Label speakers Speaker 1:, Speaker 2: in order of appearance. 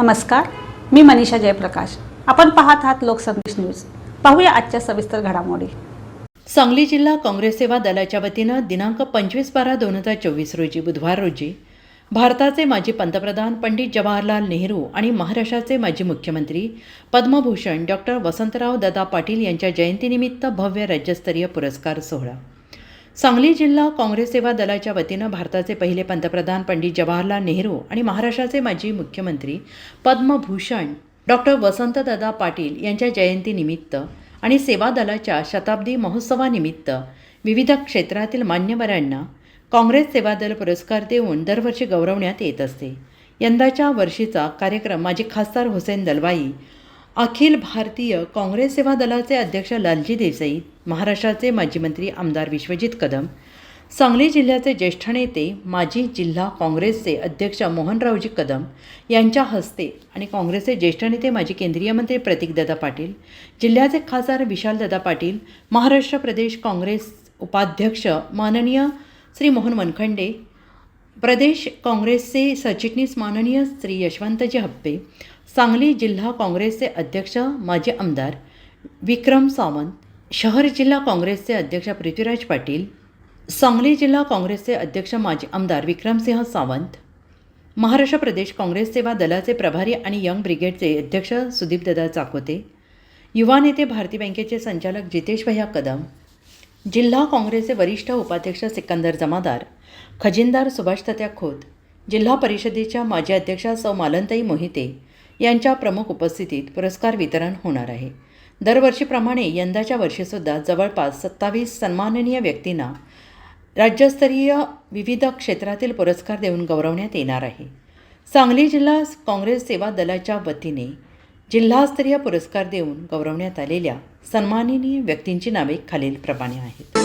Speaker 1: नमस्कार मी मनीषा जयप्रकाश. आपण पाहत आहात लोकसंदेश न्यूज. पाहूया आजच्या सविस्तर घडामोडी.
Speaker 2: सांगली जिल्हा काँग्रेस सेवा दलाच्या वतीनं दिनांक पंचवीस बारा दोन हजार चोवीस रोजी बुधवार रोजी भारताचे माजी पंतप्रधान पंडित जवाहरलाल नेहरू आणि महाराष्ट्राचे माजी मुख्यमंत्री पद्मभूषण डॉक्टर वसंतराव दादा पाटील यांच्या जयंतीनिमित्त भव्य राज्यस्तरीय पुरस्कार सोहळा. सांगली जिल्हा काँग्रेस सेवा दलाच्या वतीनं भारताचे पहिले पंतप्रधान पंडित जवाहरलाल नेहरू आणि महाराष्ट्राचे माजी मुख्यमंत्री पद्मभूषण डॉक्टर वसंतदादा पाटील यांच्या जयंतीनिमित्त आणि सेवा दलाच्या शताब्दी महोत्सवानिमित्त विविध क्षेत्रातील मान्यवरांना काँग्रेस सेवा दल पुरस्कार देऊन दरवर्षी गौरवण्यात येत असते. यंदाच्या वर्षीचा कार्यक्रम माजी खासदार हुसेन दलवाई अखिल भारतीय काँग्रेस सेवा दलाचे अध्यक्ष लालजी देसाई महाराष्ट्राचे माजी मंत्री आमदार विश्वजित कदम सांगली जिल्ह्याचे ज्येष्ठ नेते माजी जिल्हा काँग्रेसचे अध्यक्ष मोहनरावजी कदम यांच्या हस्ते आणि काँग्रेसचे ज्येष्ठ नेते माजी केंद्रीय मंत्री प्रतीकदादा पाटील जिल्ह्याचे खासदार विशालदादा पाटील महाराष्ट्र प्रदेश काँग्रेस उपाध्यक्ष माननीय श्री मोहन मनखंडे प्रदेश काँग्रेसचे सरचिटणीस माननीय श्री यशवंतजी हप्पे सांगली जिल्हा काँग्रेसचे अध्यक्ष माजी आमदार विक्रम सावंत शहर जिल्हा काँग्रेसचे अध्यक्ष पृथ्वीराज पाटील सांगली जिल्हा काँग्रेसचे अध्यक्ष माजी आमदार विक्रमसिंह सावंत महाराष्ट्र प्रदेश काँग्रेस सेवा दलाचे प्रभारी आणि यंग ब्रिगेडचे अध्यक्ष सुदीपदादा चाकोते युवा नेते भारती बँकेचे संचालक जितेश भैया कदम जिल्हा काँग्रेसचे वरिष्ठ उपाध्यक्ष सिकंदर जमादार खजिनदार सुभाष तत्या खोत जिल्हा परिषदेच्या माजी अध्यक्षा सौ मालनताई मोहिते यांच्या प्रमुख उपस्थितीत पुरस्कार वितरण होणार आहे. दरवर्षीप्रमाणे यंदाच्या वर्षीसुद्धा जवळपास सत्तावीस सन्माननीय व्यक्तींना राज्यस्तरीय विविध क्षेत्रातील पुरस्कार देऊन गौरवण्यात येणार आहे. सांगली जिल्हा काँग्रेस सेवा दलाच्या वतीने जिल्हास्तरीय पुरस्कार देऊन गौरवण्यात आलेल्या सन्माननीय व्यक्तींची नावे खालीलप्रमाणे आहेत.